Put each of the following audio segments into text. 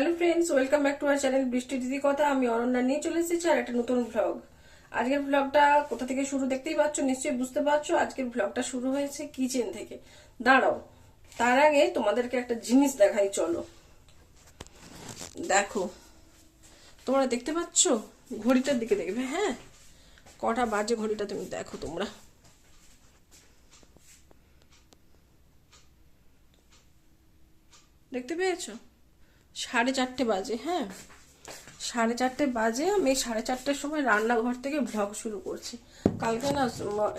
Hello friends, welcome back to our channel বৃষ্টি দিদি কথা। আমি অরণ্যা নিয়ে চলে এসেছি আর একটা নতুন ভ্লগ আজকের ভ্লগটা কোথা থেকে শুরু দেখতেই পাচ্ছ, নিশ্চয়ই বুঝতে পারছ। আজকের ভ্লগটা শুরু হয়েছে কিচেন থেকে। দাঁড়াও, তার আগে তোমাদেরকে একটা জিনিস দেখাই, চলো। দেখো, তোমরা দেখতে পাচ্ছ? ঘড়িটার দিকে দেখবে হ্যাঁ? কটা বাজে ঘড়িটা তুমি দেখো তোমরা। দেখতে পেয়েছ? সাড়ে চারটে বাজে হ্যাঁ? সাড়ে চারটে বাজে, আমি সাড়ে চারটের সময় রান্নাঘর থেকে ভ্লগ শুরু করছি। কালকে না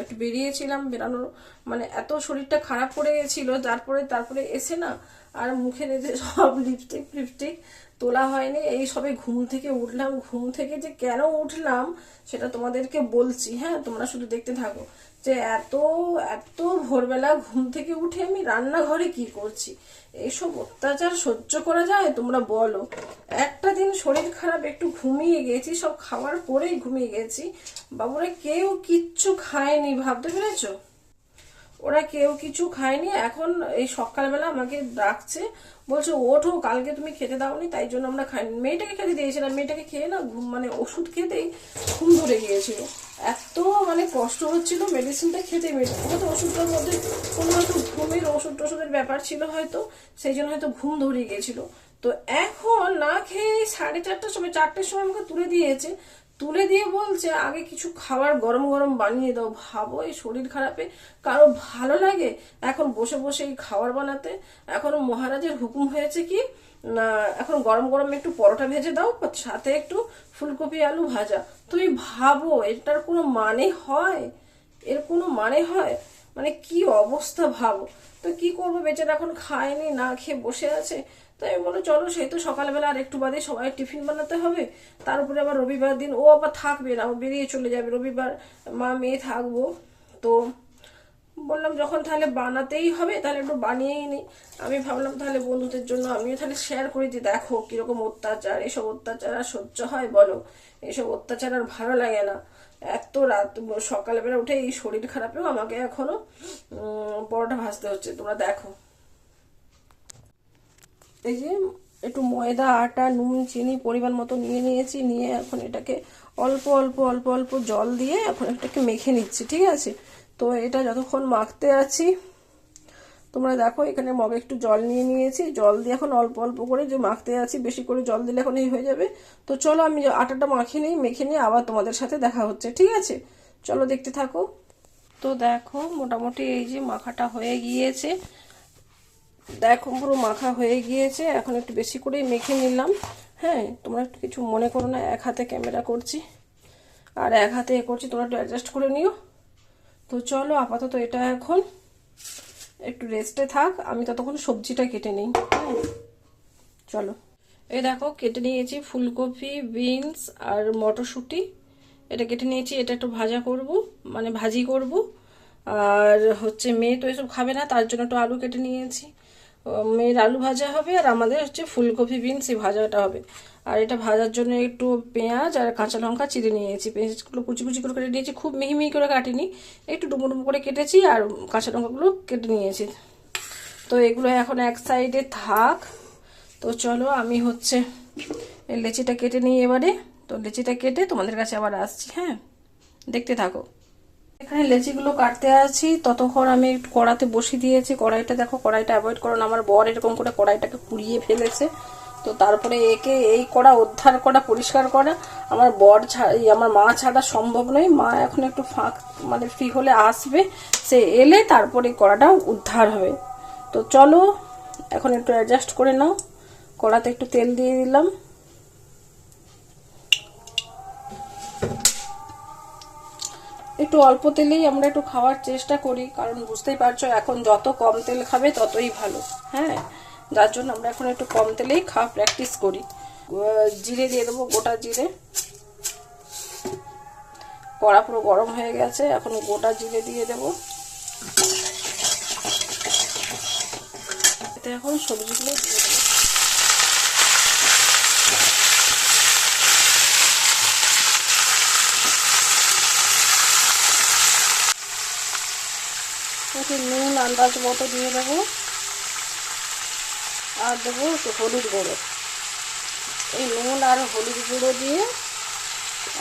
একটু বেরিয়েছিলাম, বেরানোর মানে এত শরীরটা খারাপ করে গেছিল, তারপরে তারপরে এসে না আর মুখে রেখে সব লিপস্টিক ফিপস্টিক তোলা হয়নি। এই সবে ঘুম থেকে উঠলাম। ঘুম থেকে যে কেন উঠলাম সেটা তোমাদেরকে বলছি। হ্যাঁ তোমরা শুধু দেখতে থাকো যে এত এত ভোরবেলা ঘুম থেকে উঠে আমি রান্নাঘরে কি করছি? এইসব অত্যাচার সহ্য করা যায়? তোমরা বলো। একটা দিন শরীর খারাপ, একটু ঘুমিয়ে গেছি, সব খাওয়ার পরেই ঘুমিয়ে গেছি। বাবুরা কেউ কিচ্ছু খায়নি, ভাবতে পেরেছ? ওরা কেউ কিছু খায়নি, এখন এই সকালবেলা আমাকে ডাকছে, বলছে, ওঠো, কালকে তুমি খেতে দাওনি, তাই জন্য আমরা খাইনি। মেয়েটাকে খেতে দিয়েছিলাম, মেয়েটাকে খেয়ে না ঘুম মানে ওষুধ খেতেই ঘুম ধরে গিয়েছিল। এত মানে কষ্ট হচ্ছিল মেডিসিনটা খেতে মেয়েটা হয়তো ওষুধটার মধ্যে কোনো হয়তো ঘুমের ওষুধ টষুধের ব্যাপার ছিল হয়তো, সেই জন্য হয়তো ঘুম ধরে গিয়েছিল। তো এখন না খেয়ে সাড়ে চারটার সময়, চারটের সময় আমাকে তুলে দিয়েছে তুলে দিয়ে বলছে, আগে কিছু খাবার গরম গরম বানিয়ে দাও, ভাবো এই শরীর খারাপে, কারও ভালো লাগে? এখন বসে বসে এই খাবার বানাতে, এখন মহারাজের হুকুম হয়েছে কি? না, এখন গরম গরম একটু পরোটা ভেজে দাও, সাথে একটু ফুলকপি আলু ভাজা। তুমি ভাবো, এটার কোনো মানে হয়? এর কোনো মানে হয়? মানে কি অবস্থা ভাবো? তো কি করব? বেচারা এখন খায়নি, না খেয়ে বসে আছে। তো আমি বলো চলো সেই তো সকালবেলা আর একটু বাদে সবাই টিফিন বানাতে হবে। তার উপরে আবার রবিবার দিন ও আবার থাকবে না ও বেরিয়ে চলে যাবে। রবিবার মা মেয়ে থাকব। তো বললাম যখন তাহলে বানাতেই হবে তাহলে একটু বানিয়েই নিই আমি ভাবলাম তাহলে বন্ধুদের জন্য আমিও তাহলে শেয়ার করে দিই। দেখো কীরকম অত্যাচার এসব অত্যাচার আর সহ্য হয় বলো। এসব অত্যাচার আর ভালো লাগে না। এত রাত সকালবেলা উঠে এই শরীর খারাপেও আমাকে এখনও উম, পরোটা ভাজতে হচ্ছে। তোমরা দেখো। এই যে একটু ময়দা, আটা, নুন, চিনি পরিমাণ মতো নিয়ে নিয়েছি, নিয়ে এখন এটাকে অল্প অল্প অল্প অল্প জল দিয়ে এখন এটাকে মেখে নিচ্ছি, ঠিক আছে? তো এটা যতক্ষণ মাখতে আছি, তোমরা দেখো এখানে মগে একটু জল নিয়ে নিয়েছি, জল দিয়ে এখন অল্প অল্প করে যে মাখতে আছি, বেশি করে জল দিলে এখন এই হয়ে যাবে। তো চলো আমি আটাটা মাখিয়ে নিই, মেখে নিয়ে আবার তোমাদের সাথে দেখা হচ্ছে, ঠিক আছে? চলো দেখতে থাকো। তো দেখো মোটামুটি এই যে মাখাটা হয়ে গিয়েছে। দেখো পুরো মাখা হয়ে গিয়েছে, এখন একটু বেশি করেই মেখে নিলাম। হ্যাঁ তোমরা একটু কিছু মনে করো না, এক হাতে ক্যামেরা করছি। আর এক হাতে এ করছি, তোমরা একটু অ্যাডজাস্ট করে নিও। তো চলো, আপাতত এটা এখন একটু রেস্টে থাক, আমি ততক্ষণ সবজিটা কেটে নিই। হ্যাঁ চলো। এই দেখো, কেটে নিয়েছি ফুলকপি, বিনস আর মটরশুঁটি। এটা কেটে নিয়েছি, এটা একটু ভাজা করব মানে ভাজি করব। আর হচ্ছে মেয়ে তো এসব খাবে না, তার জন্য একটু আলু কেটে নিয়েছি। মেয়ের আলু ভাজা হবে আর আমাদের হচ্ছে ফুলকপি বিনস, এই ভাজাটা হবে। আর এটা ভাজার জন্য একটু পেঁয়াজ আর কাঁচা লঙ্কা চিড়ে নিয়েছি। পেঁয়াজগুলো কুচি কুচি করে কেটে নিয়েছি, খুব মিহি মিহি করে কাটিনি। একটু ডুমো ডুমো করে কেটেছি আর কাঁচা লঙ্কাগুলো কেটে নিয়েছি। তো এগুলো এখন এক সাইডে থাক। তো চলো আমি হচ্ছে লেচিটা কেটে নিই এবারে। তো লেচিটা কেটে তোমাদের কাছে আবার আসছি হ্যাঁ? দেখতে থাকো। এখানে লেচিগুলো কাটতে আছি। ততক্ষণ আমি একটু কড়াতে বসিয়ে দিয়েছি। কড়াইটা দেখো, কড়াইটা অ্যাভয়েড করো না। আমার বর এরকম করে কড়াইটাকে পুড়িয়ে ফেলেছে। তো তারপরে একে এই কড়া উদ্ধার করা, পরিষ্কার করা। আমার বর ছাড়া আমার মা ছাড়া সম্ভব নয়। মা এখন একটু ফাঁক মানে ফ্রি হলে আসবে। সে এলে তারপরে কড়াটা উদ্ধার হবে। তো চলো, এখন একটু অ্যাডজাস্ট করে নাও। কড়াতে একটু তেল দিয়ে দিলাম। একটু অল্প তেলেই আমরা একটু খাওয়ার চেষ্টা করি, কারণ বুঝতেই পারছ এখন যত কম তেল খাবে ততই ভালো। হ্যাঁ যার জন্য আমরা এখন একটু কম তেলেই খাওয়া প্র্যাকটিস করি। জিরে দিয়ে দেবো গোটা জিরে। কড়া পুরো গরম হয়ে গেছে, এখন গোটা জিরে দিয়ে দেবো। এতে এখন সবজিগুলো দিয়ে একটু নুন আন্দাজ মতো দিয়ে দেবো। আর দেবো একটু হলুদ গুঁড়ো। এই নুন আর হলুদ গুঁড়ো দিয়ে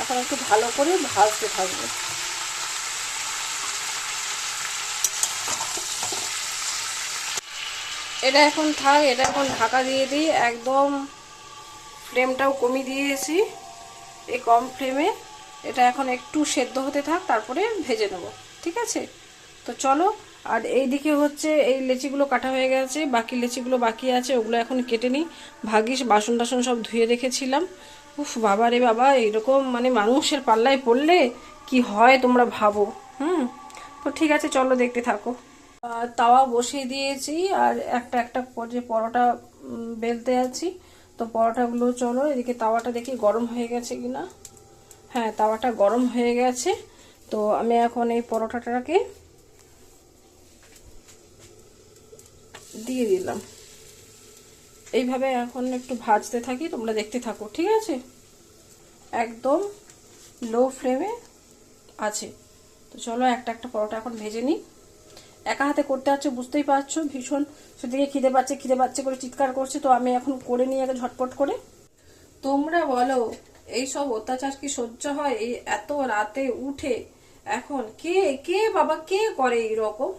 এখন একটু ভালো করে ভাজতে থাকবে। এটা এখন থাক, এটা এখন ঢাকা দিয়ে দিই। একদম ফ্লেমটাও কমিয়ে দিয়েছি। এই কম ফ্লেমে এটা এখন একটু সেদ্ধ হতে থাক, তারপরে ভেজে নেব। ঠিক আছে? তো চলো আর এইদিকে হচ্ছে এই লেচিগুলো কাটা হয়ে গেছে, বাকি লেচিগুলো বাকি আছে, ওগুলো এখন কেটে নিই। ভাগিস বাসন টাসন সব ধুয়ে রেখেছিলাম। উফ, বাবা রে বাবা এরকম মানে মানুষের পাল্লায় পড়লে কি হয় তোমরা ভাবো, হুম? তো ঠিক আছে, চলো দেখতে থাকো। তাওয়া বসিয়ে দিয়েছি, আর একটা একটা যে পরোটা বেলতে আছি। তো পরোটাগুলো চলো, এদিকে তাওয়াটা দেখি গরম হয়ে গেছে কিনা। হ্যাঁ তাওয়াটা গরম হয়ে গেছে। তো আমি এখন এই পরোটাটাকে দিয়ে দিলাম। এইভাবে এখন একটু ভাজতে থাকি, তোমরা দেখতে থাকো, ঠিক আছে? একদম লো ফ্লেমে আছে। তো চলো একটা একটা পরোটা এখন ভেজে নিই। একা হাতে করতে হচ্ছে, বুঝতেই পারছ? ভীষণ সেদিকে খিদে পাচ্ছে খিদে পাচ্ছে করে চিৎকার করছে, তো আমি এখন করে নিই আগে ঝটপট করে। তোমরা বলো এই সব অত্যাচার কি সহ্য হয়? এই এত রাতে উঠে এখন কে কে বাবা, কে করে এইরকম?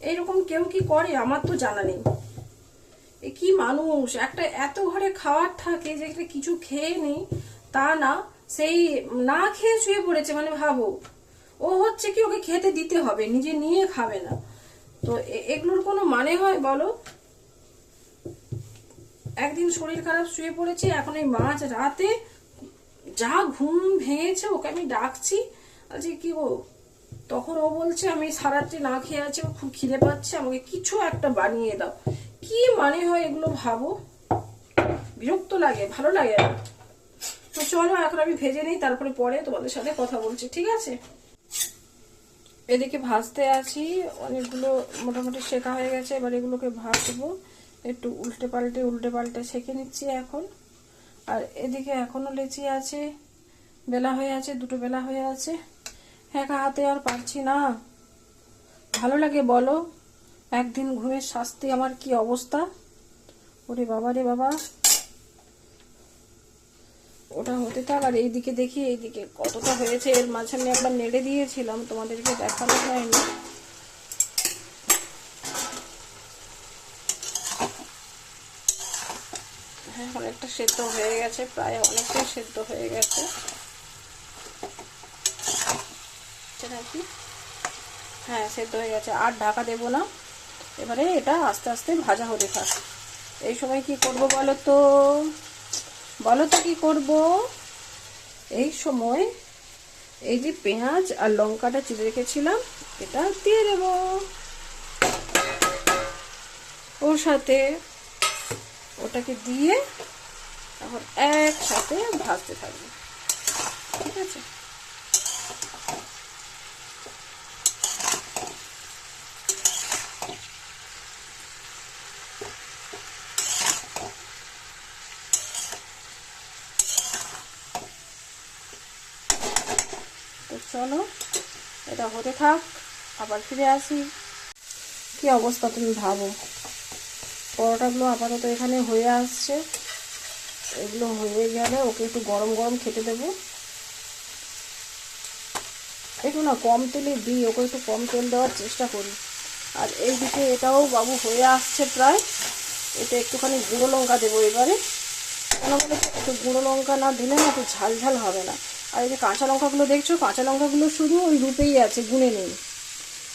এইরকম কেউ কি করে? আমার তো জানা নেই। এ কি মানুষ? একটা এত ঘরে খাওয়ার থাকে যে একটা কিছু খেয়ে নেই, তা না, সেই না খেয়ে শুয়ে পড়েছে মানে ভাবো। ও হচ্ছে কি ওকে খেতে দিতে হবে, নিজে নিয়ে খাবে না। তো এগুলোর কোনো মানে হয় বলো? একদিন শরীর খারাপ, শুয়ে পড়েছে, এখন এই মাঝ রাতে যা ঘুম ভেঙেছে, ওকে আমি ডাকছি। আজকে কি গো তখন ও বলছে, আমি সারাত্রি না খেয়ে আছি, আমার খুব খিদে পাচ্ছে, আমাকে কিছু একটা বানিয়ে দাও। কি মানে হয় এগুলো ভাবো? বিরক্ত লাগে, ভালো লাগে না। তো চলো, এখন আমি ভেজে নিই, তারপরে পরে তোমাদের সাথে কথা বলছি, ঠিক আছে? এদিকে ভাজতে আছি, অনেকগুলো মোটামুটি শেখা হয়ে গেছে, এবার এগুলোকে ভাজবো। একটু উল্টে পাল্টে উল্টে পাল্টে সেঁকে নিচ্ছি এখন। আর এদিকে এখনও লেচি আছে, বেলা হয়ে আছে, দুটো বেলা হয়ে আছে। একা হাতে আর পারছি না। ভালো লাগে বলো, একদিন ঘুমের শাস্তি আমার কি অবস্থা? ওরে বাবা রে বাবা। ওটা হতে থাক আর এইদিকে দেখি, এইদিকে কতটা হয়েছে, এর মাঝখানে একবার নেড়ে দিয়েছিলাম, তোমাদেরকে দেখানো হয়নি। হ্যাঁ অনেকটা সেদ্ধ হয়ে গেছে, প্রায় অনেকটাই সেদ্ধ হয়ে গেছে হচ্ছে নাকি হ্যাঁ সেদ্ধ হয়ে গেছে। আর ঢাকা দেবো না। এবারে এটা আস্তে আস্তে ভাজা হতে থাক। এই সময় কি করব বলো তো? বলো তো কি করব? এই সময় এই যে পেঁয়াজ আর লঙ্কাটা চিড়ে রেখেছিলাম, এটা দিয়ে দেব। ওর সাথে ওটাকে দিয়ে এখন একসাথে ভাজতে থাকবে। ঠিক আছে তো চলো, এটা হতে থাক, আবার ফিরে আসি। কি অবস্থা তুমি ভাবো? পরোটাগুলো আপাতত এখানে হয়ে আসছে। এগুলো হয়ে গেলে ওকে একটু গরম গরম খেতে দেবো। একটু না কম তেলে দিই, ওকে একটু কম তেল দেওয়ার চেষ্টা করি। আর এইদিকে এটাও বাবু হয়ে আসছে প্রায়। এটা একটুখানি গুঁড়ো লঙ্কা দেবো এবারে। কেন বলে একটু গুঁড়ো লঙ্কা না দিলে না একটু ঝাল ঝাল হবে না। আর এই যে কাঁচা লঙ্কাগুলো দেখছ, কাঁচা লঙ্কাগুলো শুধু ওই রূপেই আছে, গুনে নেই।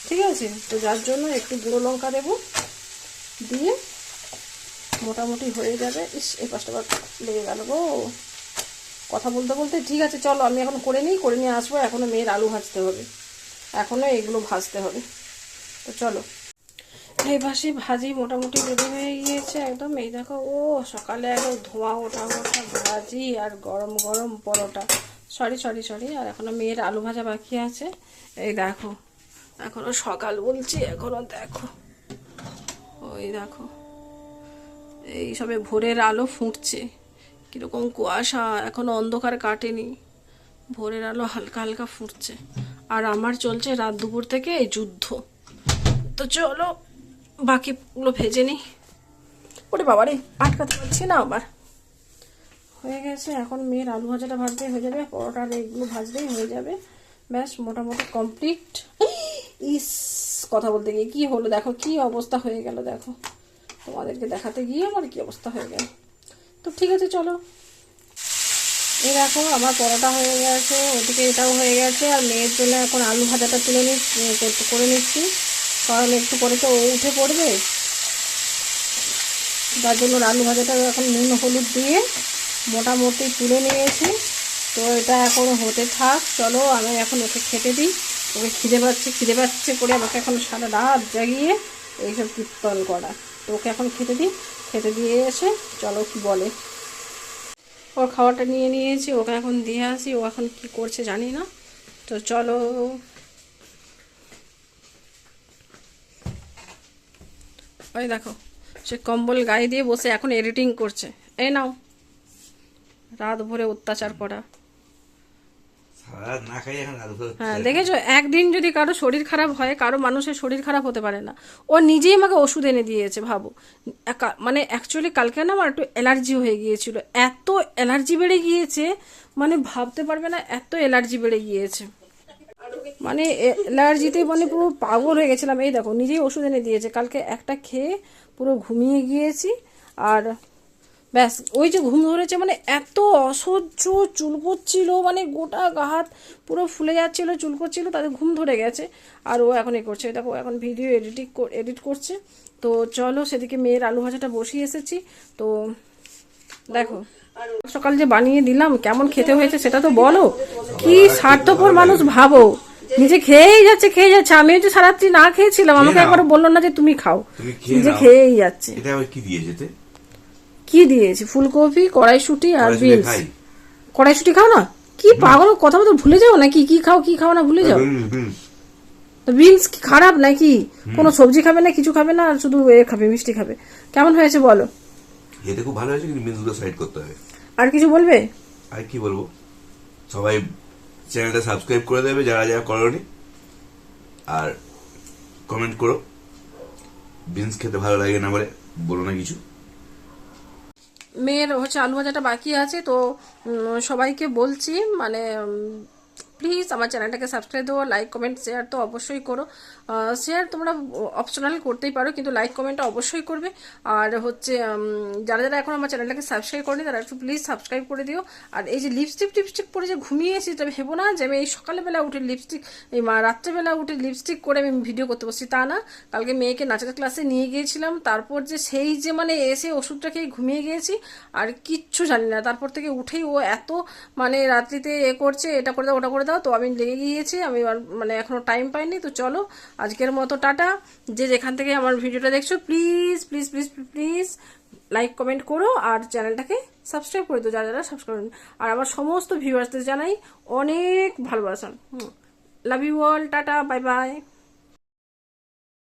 ঠিক আছে? তো যার জন্য একটু গুঁড়ো লঙ্কা দেবো, দিয়ে মোটামুটি হয়ে যাবে। ইস, এই পাঁচটা বার লেগে গেল গো। কথা বলতে বলতে, ঠিক আছে, চলো, আমি এখন করে নিই, করে নিয়ে আসব এখনও মেয়ের আলু ভাজতে হবে। এখনও এগুলো ভাজতে হবে। তো চলো। এই পাশে ভাজি মোটামুটি রেডি হয়ে গিয়েছে একদম। এই দেখো, ও সকালে একদম ধোঁয়া ওঠা ওঠা ভাজি আর গরম গরম পরোটা। সরি সরি সরি আর এখনও মেয়ের আলু ভাজা বাকি আছে। এই দেখো। এখনও সকাল বলছি, এখনও দেখো। ওই দেখো। এই সবে ভোরের আলো ফুটছে। কীরকম কুয়াশা এখনও অন্ধকার কাটেনি। ভোরের আলো হালকা হালকা ফুটছে। আর আমার চলছে রাত দুপুর থেকে এই যুদ্ধ। তো চলো, বাকিগুলো ভেজে নিই। ওরে বাবা রে আটকাতে পারছি না আবার। হয়ে গেছে, এখন মেয়ের আলু ভাজাটা ভাজতেই হয়ে যাবে পরোটার এগুলো ভাজলেই হয়ে যাবে। ব্যাস, মোটামুটি কমপ্লিট ইস, কথা বলতে গিয়ে কি হলো? দেখো, কি অবস্থা হয়ে গেল, দেখো। তোমাদেরকে দেখাতে গিয়ে আমার কি অবস্থা হয়ে গেল। তো ঠিক আছে, চলো। এই দেখো, আমার পরোটা হয়ে গেছে, ওদিকে এটাও হয়ে গেছে, আর মেয়ের জন্য এখন আলু ভাজাটা তুলে নিচ্ছি করে নিচ্ছি। কারণ একটু পরে তো উঠে পড়বে। তার জন্য আলু ভাজাটা এখন নুন, হলুদ দিয়ে মোটামুটি তুলে নিয়েছি। তো এটা এখন হতে থাক। চলো, আমি এখন ওকে খেতে দিই। ওকে খিদে পাচ্ছে খিদে পাচ্ছে করে আমাকে এখন সারা রাত জাগিয়ে এইসব কীর্তন করা। তো ওকে এখন খেতে দিই। খেতে দিয়ে এসে চলো কি বলে। ওর খাওয়াটা নিয়ে নিয়েছি, ওকে এখন দিয়ে আসি। ও এখন কি করছে জানি না। তো চলো। ওই দেখো, সে কম্বল গায়ে দিয়ে বসে এখন এডিটিং করছে। এই নাও। রাত ভরে অত্যাচার করা। হ্যাঁ দেখেছ? একদিন যদি কারও শরীর খারাপ হয় কারও মানুষের শরীর খারাপ হতে পারে না। ও নিজেই আমাকে ওষুধ এনে দিয়েছে ভাবো। মানে অ্যাকচুয়ালি কালকে না আমার একটু অ্যালার্জি হয়ে গিয়েছিল। এত অ্যালার্জি বেড়ে গিয়েছে মানে ভাবতে পারবে না এত অ্যালার্জি বেড়ে গিয়েছে। মানে অ্যালার্জিতে মানে পুরো পাগল হয়ে গেছিলাম। এই দেখো নিজেই ওষুধ এনে দিয়েছে। কালকে একটা খেয়ে পুরো ঘুমিয়ে গিয়েছি আর ব্যাস ওই যে ঘুম ধরেছে মানে এত অসহ্য চুল চুলকোচ্ছিল মানে গোটা গা হাত পুরো ফুলে যাচ্ছিল চুলকোচ্ছিল তাদের ঘুম ধরে গেছে। আর ও এখন এ করছে দেখো এখন ভিডিও এডিটিং এডিট করছে। তো চলো সেদিকে মেয়ের আলু ভাজাটা বসিয়ে এসেছি। তো দেখো সকাল যে বানিয়ে দিলাম কেমন খেতে হয়েছে সেটা তো বলো। কি স্বার্থপর মানুষ ভাবো। নিজে খেয়েই যাচ্ছে খেয়ে যাচ্ছে। আমিও যে সারাত্রি না খেয়েছিলাম আমাকে। একবার বলল না যে তুমি খাও। নিজে খেয়েই যাচ্ছে। এটা কি দিয়েছে এতে? কি দিয়েছি? ফুলকপি কড়াইশুটি আর বিনস। কড়াইশুটি খাও না? কি পাগল? কথা মতো ভুলে যাও নাকি? কি খাও কি খাও না ভুলে যাও? বিনস কি খারাপ নাকি? কোনো সবজি খাবে না কিছু খাবে না আর শুধু এ খাবে মিষ্টি খাবে? কেমন হয়েছে বলো? খেতে খুব ভালো হয়েছে কিন্তু মিন্সগুলো সাইড করতে হবে। আর কিছু বলবে? আর কি বলব? সবাই চ্যানেলটা সাবস্ক্রাইব করে দেবে যারা যারা করনি। আর কমেন্ট করো। বিনস খেতে ভালো লাগে না বলে বলো না কিছু। মেয়ের হচ্ছে আলু ভাজাটা বাকি আছে তো সবাইকে বলছি মানে প্লিজ আমার চ্যানেলটাকে সাবস্ক্রাইব দেবো লাইক, কমেন্ট শেয়ার তো অবশ্যই করো। শেয়ার তোমরা অপশনাল করতেই পারো, কিন্তু লাইক কমেন্টটা অবশ্যই করবে। আর হচ্ছে যারা যারা এখন আমার চ্যানেলটাকে সাবস্ক্রাইব করেনি, তারা একটু প্লিজ সাবস্ক্রাইব করে দিও। আর এই যে লিপস্টিক টিপস্টিক পরে যে ঘুমিয়ে এসেছি তবে ভেবো না যে আমি এই সকালবেলা উঠে লিপস্টিক এই রাত্রেবেলা উঠে লিপস্টিক করে আমি ভিডিও করতে বসছি, তা না। কালকে মেয়েকে নাচের ক্লাসে নিয়ে গিয়েছিলাম, তারপর যে সেই যে মানে এসে ওষুধটা খেয়ে ঘুমিয়ে গিয়েছি, আর কিচ্ছু জানি না। তারপর থেকে উঠেই ও এত মানে রাত্রিতে এ করছে, এটা করে দাও, ওটা করে দাও তো আমি লেগে গিয়েছি, আমি আর মানে এখনও টাইম পাইনি, তো চলো আজকের মতো টাটা। যে যেখান থেকে আমার ভিডিওটা দেখছ please please please please like comment করো আর চ্যানেলটাকে সাবস্ক্রাইব করে দিও, যারা যারা সাবস্ক্রাইব আর আমার সমস্ত ভিউয়ার্সদের জানাই অনেক ভালোবাসা। Love you all tata bye bye